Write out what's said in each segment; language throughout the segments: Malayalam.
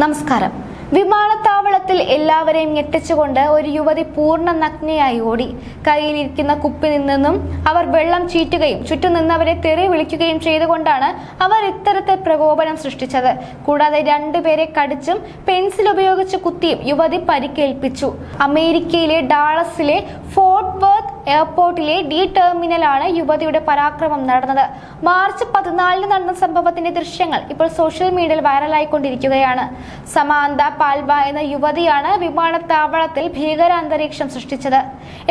നമസ്കാരം. വിമാനത്താവളത്തിൽ എല്ലാവരെയും ഞെട്ടിച്ചുകൊണ്ട് ഒരു യുവതി പൂർണ നഗ്നയായി ഓടി. കയ്യിലിരിക്കുന്ന കുപ്പി നിന്നും അവർ വെള്ളം ചീറ്റുകയും ചുറ്റും നിന്നവരെ തെറി വിളിക്കുകയും ചെയ്തുകൊണ്ടാണ് അവർ ഇത്തരത്തിൽ പ്രകോപനം സൃഷ്ടിച്ചത്. കൂടാതെ രണ്ടുപേരെ കടിച്ചും പെൻസിൽ ഉപയോഗിച്ച് കുത്തിയും യുവതി പരിക്കേൽപ്പിച്ചു. അമേരിക്കയിലെ ഡാളസിലെ ഫോർട്ട് വർത്ത് എയർപോർട്ടിലെ ഡി ടെർമിനലാണ് യുവതിയുടെ പരാക്രമം നടന്നത്. മാർച്ച് പതിനാലിന് നടന്ന സംഭവത്തിന്റെ ദൃശ്യങ്ങൾ ഇപ്പോൾ സോഷ്യൽ മീഡിയയിൽ വൈറലായിക്കൊണ്ടിരിക്കുകയാണ്. സമാന്ത പാൽബ എന്ന യുവതിയാണ് വിമാനത്താവളത്തിൽ ഭീകരാന്തരീക്ഷം സൃഷ്ടിച്ചത്.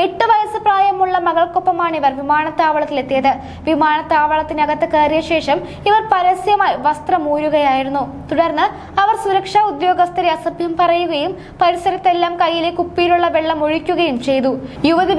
എട്ട് വയസ്സ് പ്രായമുള്ള മകൾക്കൊപ്പമാണ് ഇവർ വിമാനത്താവളത്തിലെത്തിയത്. വിമാനത്താവളത്തിനകത്ത് കയറിയ ശേഷം ഇവർ പരസ്യമായി വസ്ത്രമൂരുകയായിരുന്നു. തുടർന്ന് അവർ സുരക്ഷാ ഉദ്യോഗസ്ഥരെ അസഭ്യം പറയുകയും പരിസരത്തെല്ലാം കയ്യിലെ കുപ്പിയിലുള്ള വെള്ളം ഒഴിക്കുകയും ചെയ്തു. യുവതി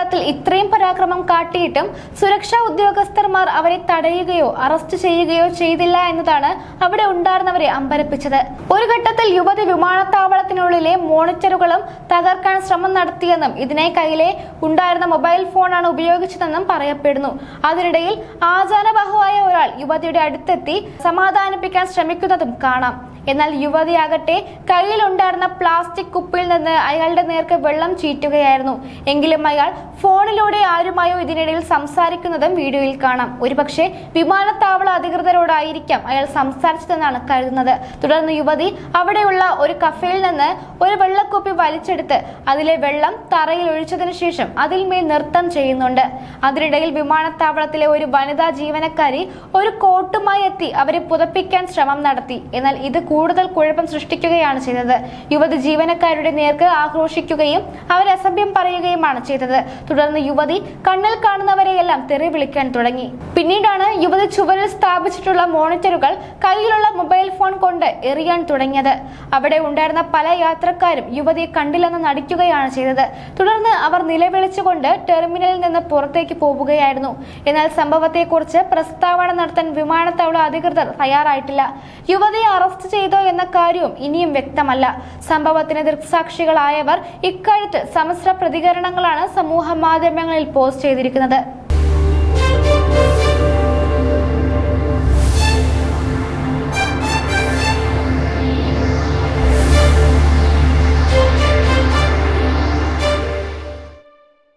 വിമാനത്താവളത്തിൽ ഇത്രയും പരാക്രമം കാട്ടിയിട്ടും സുരക്ഷാ ഉദ്യോഗസ്ഥർമാർ അവരെ തടയുകയോ അറസ്റ്റ് ചെയ്യുകയോ ചെയ്തില്ല എന്നതാണ് അവിടെ ഉണ്ടായിരുന്നവരെ അമ്പരപ്പിച്ചത്. ഒരു ഘട്ടത്തിൽ യുവതി വിമാനത്താവളത്തിനുള്ളിലെ മോണിറ്ററുകളും തകർക്കാൻ ശ്രമം നടത്തിയെന്നും ഇതിനായി കയ്യിലെ ഉണ്ടായിരുന്ന മൊബൈൽ ഫോണാണ് ഉപയോഗിച്ചതെന്നും പറയപ്പെടുന്നു. അതിനിടയിൽ ആചാരബാഹുവായ ഒരാൾ യുവതിയുടെ അടുത്തെത്തി സമാധാനിപ്പിക്കാൻ ശ്രമിക്കുന്നതും കാണാം. എന്നാൽ യുവതിയാകട്ടെ കയ്യിലുണ്ടായിരുന്ന പ്ലാസ്റ്റിക് കുപ്പിയിൽ നിന്ന് അയാളുടെ നേർക്ക് വെള്ളം ചീറ്റുകയായിരുന്നു. എങ്കിലും അയാൾ ഫോണിലൂടെ ആരുമായോ ഇതിനിടയിൽ സംസാരിക്കുന്നതും വീഡിയോയിൽ കാണാം. ഒരുപക്ഷെ വിമാനത്താവള അധികൃതരോടായിരിക്കാം അയാൾ സംസാരിച്ചതെന്നാണ് കരുതുന്നത്. തുടർന്ന് യുവതി അവിടെയുള്ള ഒരു കഫേയിൽ നിന്ന് ഒരു വെള്ളക്കുപ്പി വലിച്ചെടുത്ത് അതിലെ വെള്ളം തറയിൽ ഒഴിച്ചതിനു ശേഷം അതിൽ മേൽ നൃത്തം ചെയ്യുന്നുണ്ട്. അതിനിടയിൽ വിമാനത്താവളത്തിലെ ഒരു വനിതാ ജീവനക്കാരി ഒരു കോട്ടുമായി എത്തി അവരെ പുതപ്പിക്കാൻ ശ്രമം നടത്തി. എന്നാൽ ഇത് കൂടുതൽ കുഴപ്പം സൃഷ്ടിക്കുകയാണ് ചെയ്തത്. യുവതി ജീവനക്കാരുടെ നേർക്ക് ആക്രോശിക്കുകയും അവരെ അസഭ്യം പറയുകയുമാണ് ചെയ്തത്. തുടർന്ന് യുവതി കണ്ണിൽ കാണുന്നവരെയെല്ലാം തെറി വിളിക്കാൻ തുടങ്ങി. പിന്നീടാണ് യുവതി ചുവരിൽ സ്ഥാപിച്ചിട്ടുള്ള മോണിറ്ററുകൾ കയ്യിലുള്ള മൊബൈൽ ഫോൺ കൊണ്ട് എറിയാൻ തുടങ്ങിയത്. അവിടെ ഉണ്ടായിരുന്ന പല യാത്രക്കാരും യുവതിയെ കണ്ടില്ലെന്ന് നടിക്കുകയാണ് ചെയ്തത്. തുടർന്ന് അവർ നിലവിളിച്ചുകൊണ്ട് ടെർമിനലിൽ നിന്ന് പുറത്തേക്ക് പോവുകയായിരുന്നു എന്നാൽ സംഭവത്തെക്കുറിച്ച് പ്രസ്താവന നടത്താൻ വിമാനത്താവള അധികൃതർ തയ്യാറായിട്ടില്ല. യുവതിയെ അറസ്റ്റ് ചെയ്തോ എന്ന കാര്യവും ഇനിയും വ്യക്തമല്ല. സംഭവത്തിന് ദൃക്സാക്ഷികളായവർ ഇക്കാര്യത്തിൽ സമസ്ര പ്രതികരണങ്ങളാണ് സമൂഹ മാധ്യമങ്ങളിൽ പോസ്റ്റ് ചെയ്തിരിക്കുന്നത്.